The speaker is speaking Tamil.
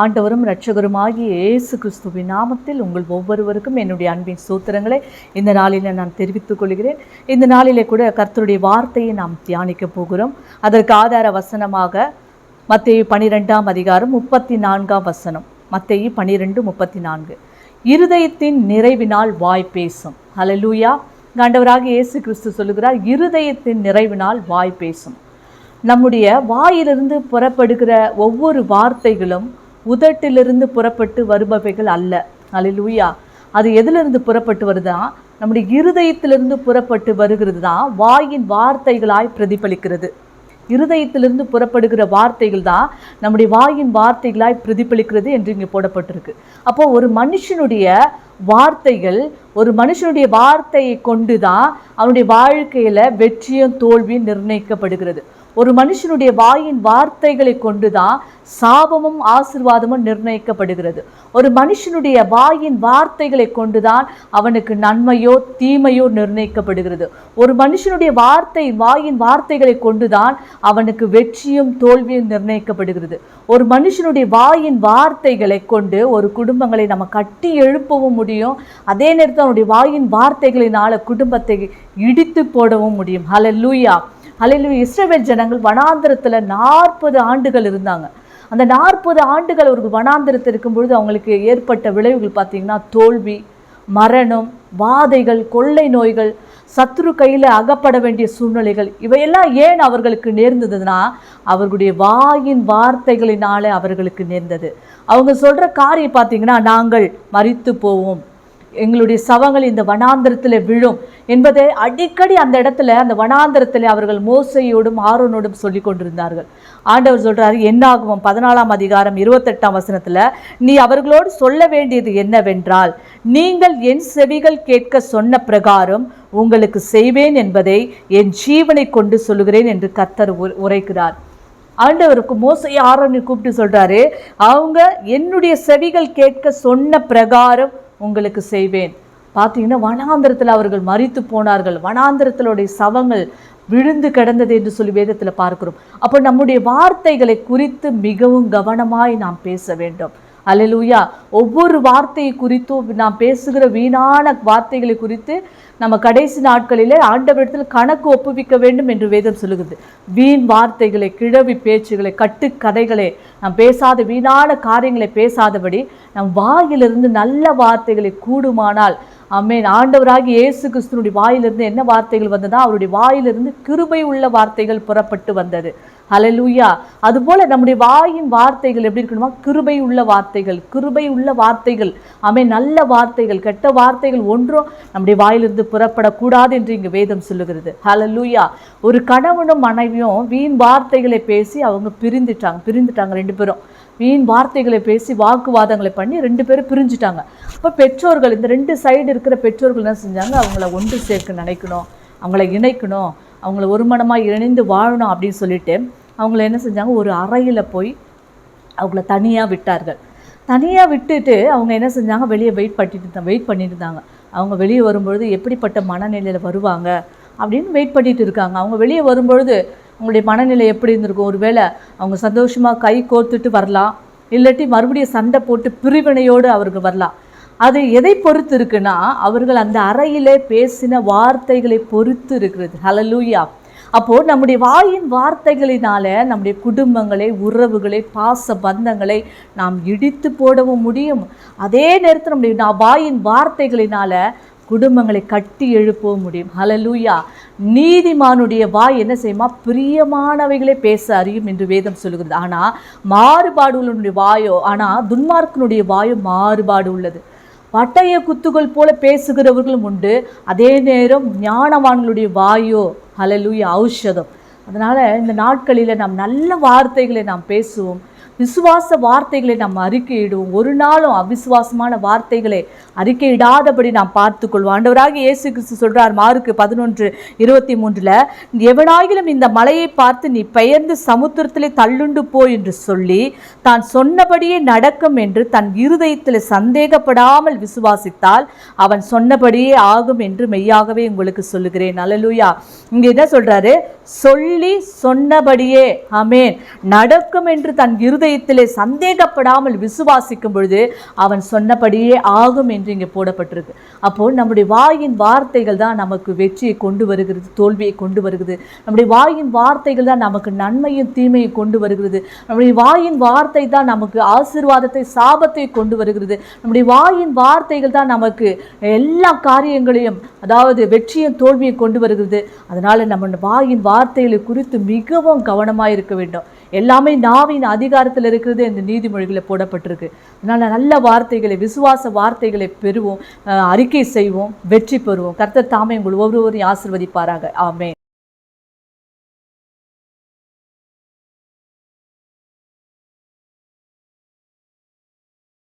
ஆண்டவரும் இரட்சகருமாகிய இயேசு கிறிஸ்துவின் நாமத்தில் உங்கள் ஒவ்வொருவருக்கும் என்னுடைய அன்பின் சூத்திரங்களை இந்த நாளில் நான் தெரிவித்துக் கொள்கிறேன். இந்த நாளிலே கூட கர்த்தருடைய வார்த்தையை நாம் தியானிக்க போகிறோம். அதற்கு ஆதார வசனமாக மத்திய பனிரெண்டாம் அதிகாரம் முப்பத்தி நான்காம் வசனம். மத்திய பனிரெண்டு முப்பத்தி நான்கு இருதயத்தின் நிறைவினால் வாய் பேசும். ஹalleluya ஆண்டவராக இயேசு கிறிஸ்து சொல்லுகிறார் இருதயத்தின் நிறைவினால் வாய் பேசும். நம்முடைய வாயிலிருந்து புறப்படுகிற ஒவ்வொரு வார்த்தைகளும் உதட்டிலிருந்து புறப்பட்டு வருபவைகள் அல்ல. அலிலூயா அது எதிலிருந்து புறப்பட்டு வருதா? நம்முடைய இருதயத்திலிருந்து புறப்பட்டு வருகிறது தான். வாயின் வார்த்தைகளாய் பிரதிபலிக்கிறது. இருதயத்திலிருந்து புறப்படுகிற வார்த்தைகள் தான் நம்முடைய வாயின் வார்த்தைகளாய் பிரதிபலிக்கிறது என்று இங்கே போடப்பட்டிருக்கு. அப்போ ஒரு மனுஷனுடைய வார்த்தைகள் ஒரு மனுஷனுடைய வார்த்தையை கொண்டு தான் அவனுடைய வாழ்க்கையில் வெற்றியும் தோல்வியும் நிர்ணயிக்கப்படுகிறது. ஒரு மனுஷனுடைய வாயின் வார்த்தைகளை கொண்டு தான் சாபமும் ஆசிர்வாதமும் நிர்ணயிக்கப்படுகிறது. ஒரு மனுஷனுடைய வாயின் வார்த்தைகளை கொண்டுதான் அவனுக்கு நன்மையோ தீமையோ நிர்ணயிக்கப்படுகிறது. ஒரு மனுஷனுடைய வார்த்தை வாயின் வார்த்தைகளை கொண்டு தான் அவனுக்கு வெற்றியும் தோல்வியும் நிர்ணயிக்கப்படுகிறது. ஒரு மனுஷனுடைய வாயின் வார்த்தைகளை கொண்டு ஒரு குடும்பங்களை நம்ம கட்டி எழுப்பவும் முடியும். அதே நேரத்தில் தன்னுடைய வாயின் வார்த்தைகளினால் குடும்பத்தை இடித்து போடவும் முடியும். ஹalleluya லூயா இஸ்ரேவேல் ஜனங்கள் வனாந்திரத்தில் நாற்பது ஆண்டுகள் இருந்தாங்க. அந்த நாற்பது ஆண்டுகள் அவர்கள் வனாந்திரத்தில் இருக்கும் பொழுது அவங்களுக்கு ஏற்பட்ட விளைவுகள் பார்த்திங்கன்னா தோல்வி மரணம் வாதைகள் கொள்ளை நோய்கள் சத்ரு கையில் அகப்பட வேண்டிய சூழ்நிலைகள் இவையெல்லாம் ஏன் அவர்களுக்கு நேர்ந்ததுன்னா அவர்களுடைய வாயின் வார்த்தைகளினாலே அவர்களுக்கு நேர்ந்தது. அவங்க சொல்கிற காரியம் பார்த்தீங்கன்னா நாங்கள் மறித்து போவோம். எங்களுடைய சவங்கள் இந்த வனாந்திரத்தில் விழும் என்பதை அடிக்கடி அந்த இடத்துல அந்த வனாந்திரத்தில் அவர்கள் மோசையோடும் ஆரோனோடும் சொல்லி கொண்டிருந்தார்கள். ஆண்டவர் சொல்கிறார் என்னாகும்? பதினாலாம் அதிகாரம் இருபத்தெட்டாம் வசனத்தில் நீ அவர்களோடு சொல்ல வேண்டியது என்னவென்றால் நீங்கள் என் செவிகள் கேட்க சொன்ன பிரகாரம் உங்களுக்கு செய்வேன் என்பதை என் ஜீவனை கொண்டு சொல்லுகிறேன் என்று கத்தர் உ உரைக்கிறார். ஆண்டவருக்கு மோசையை ஆரோனை கூப்பிட்டு சொல்கிறாரு அவங்க என்னுடைய செவிகள் கேட்க சொன்ன பிரகாரம் உங்களுக்கு செய்வேன். பார்த்தீங்கன்னா வனாந்திரத்தில் அவர்கள் மறித்து போனார்கள். வனாந்திரத்திலுடைய சவங்கள் விழுந்து கிடந்தது என்று சொல்லி வேதத்தில் பார்க்கிறோம். அப்போ நம்முடைய வார்த்தைகளை குறித்து மிகவும் கவனமாய் நாம் பேச வேண்டும். அலலூயா ஒவ்வொரு வார்த்தையை குறித்தும் நாம் பேசுகிற வீணான வார்த்தைகளை குறித்து நம்ம கடைசி நாட்களிலே ஆண்டவரிடத்தில் கணக்கு ஒப்புவிக்க வேண்டும் என்று வேதம் சொல்லுகிறது. வீண் வார்த்தைகளை கிழவி பேச்சுகளை கட்டுக்கதைகளை நாம் பேசாத வீணான காரியங்களை பேசாதபடி நம் வாயிலிருந்து நல்ல வார்த்தைகளை கூடுமானால் அமேன் ஆண்டவராகி இயேசு கிறிஸ்துனுடைய வாயிலிருந்து என்ன வார்த்தைகள் வந்ததா? அவருடைய வாயிலிருந்து கிருபை உள்ள வார்த்தைகள் புறப்பட்டு வந்தது. அலலூயா அதுபோல் நம்முடைய வாயின் வார்த்தைகள் எப்படி இருக்கணுமா? கிருபை உள்ள வார்த்தைகள் கிருபை உள்ள வார்த்தைகள். அமே நல்ல வார்த்தைகள் கெட்ட வார்த்தைகள் ஒன்றும் நம்முடைய வாயிலிருந்து புறப்படக்கூடாது என்று இங்கு வேதம் சொல்லுகிறது. ஹலலூயா ஒரு கணவனும் மனைவியும் வீண் வார்த்தைகளை பேசி அவங்க பிரிந்துட்டாங்க. பிரிந்துட்டாங்க ரெண்டு பேரும். வீண் வார்த்தைகளை பேசி வாக்குவாதங்களை பண்ணி ரெண்டு பேரும் பிரிஞ்சுட்டாங்க. அப்போ பெற்றோர்கள் இந்த ரெண்டு சைடு இருக்கிற பெற்றோர்கள் என்ன செஞ்சாங்க? அவங்கள ஒன்று சேர்க்க நினைக்கணும். அவங்கள இணைக்கணும். அவங்கள ஒருமணமாக இணைந்து வாழணும் அப்படின்னு சொல்லிட்டு அவங்கள என்ன செஞ்சாங்க? ஒரு அறையில் போய் அவங்கள தனியாக விட்டார்கள். தனியாக விட்டுட்டு அவங்க என்ன செஞ்சாங்க? வெளியே வெயிட் பண்ணிட்டு இருந்தாங்க. வெயிட் பண்ணிட்டு இருந்தாங்க. அவங்க வெளியே வரும்பொழுது எப்படிப்பட்ட மனநிலையில் வருவாங்க அப்படின்னு வெயிட் பண்ணிட்டு இருக்காங்க. அவங்க வெளியே வரும்பொழுது உங்களுடைய மனநிலை எப்படி இருந்திருக்கும்? ஒருவேளை அவங்க சந்தோஷமாக கை கோர்த்துட்டு வரலாம் இல்லாட்டி மறுபடியும் சண்டை போட்டு பிரிவினையோடு அவர்கள் வரலாம். அது எதை பொறுத்து இருக்குன்னா அவர்கள் அந்த அறையிலே பேசின வார்த்தைகளை பொறுத்து இருக்கிறது. ஹலலூயா அப்போது நம்முடைய வாயின் வார்த்தைகளினால நம்முடைய குடும்பங்களை உறவுகளை பாச பந்தங்களை நாம் இடித்து போடவும் முடியும். அதே நேரத்தில் நம்முடைய நான் வாயின் வார்த்தைகளினால குடும்பங்களை கட்டி எழுப்பவும் முடியும். ஹலலூயா நீதிமானுடைய வாய் என்ன செய்யுமா? பிரியமானவைகளை பேச அறியும் என்று வேதம் சொல்லுகிறது. ஆனால் மாறுபாடு உள்ளனுடைய வாயோ ஆனால் துன்மார்க்கனுடைய வாயோ மாறுபாடு உள்ளது. பட்டய குத்துகள் போல பேசுகிறவர்களும் உண்டு. அதே நேரம் ஞானவான்களுடைய வாயோ ஹலலூயா ஔஷதம். அதனால் இந்த நாட்களில் நாம் நல்ல வார்த்தைகளை நாம் பேசுவோம். விசுவாச வார்த்தைகளை நாம் அறிக்கையிடுவோம். ஒரு நாளும் அவிசுவாசமான வார்த்தைகளை அறிக்கையிடாதபடி நாம் பார்த்துக்கொள்வோம். ஆண்டவராக இயேசு கிறிஸ்து சொல்கிறார் மார்க்கு பதினொன்று இருபத்தி மூன்றில் எவனாகிலும் இந்த மலையை பார்த்து நீ பெயர்ந்து சமுத்திரத்திலே தள்ளுண்டு போ என்று சொல்லி தான் சொன்னபடியே நடக்கும் என்று தன் இருதயத்தில் சந்தேகப்படாமல் விசுவாசித்தால் அவன் சொன்னபடியே ஆகும் என்று மெய்யாகவே உங்களுக்கு சொல்லுகிறேன். அல்லேலூயா இங்கே என்ன சொல்றாரு? சொல்லி சொன்னபடியே அமேன் நடக்கும் என்று தன் இருதய இருதயத்திலே சந்தேகப்படாமல் விசுவாசிக்கும் பொழுது அவன் சொன்னபடியே ஆகும் என்று இங்கே போடப்பட்டிருக்கு. அப்போது நம்முடைய வாயின் வார்த்தைகள் தான் நமக்கு வெற்றியை கொண்டு வருகிறது தோல்வியை கொண்டு வருகிறது. நம்முடைய வாயின் வார்த்தைகள் தான் நமக்கு நன்மையும் தீமையும் கொண்டு வருகிறது. நம்முடைய வாயின் வார்த்தை தான் நமக்கு ஆசீர்வாதத்தை சாபத்தை கொண்டு வருகிறது. நம்முடைய வாயின் வார்த்தைகள் தான் நமக்கு எல்லா காரியங்களையும் அதாவது வெற்றியும் தோல்வியும் கொண்டு வருகிறது. அதனால் நம்ம வாயின் வார்த்தைகளை குறித்து மிகவும் கவனமாக இருக்க வேண்டும். எல்லாமே நாவின் அதிகாரத்தில் இருக்கிறது இந்த நீதிமொழிகளில் போடப்பட்டிருக்கு. அதனால நல்ல வார்த்தைகளை விசுவாச வார்த்தைகளை பெறுவோம் அறிக்கை செய்வோம் வெற்றி பெறுவோம். கர்த்தர் தாமே உங்கள் ஒவ்வொருவரையும் ஆசிர்வதிப்பாராக. ஆமே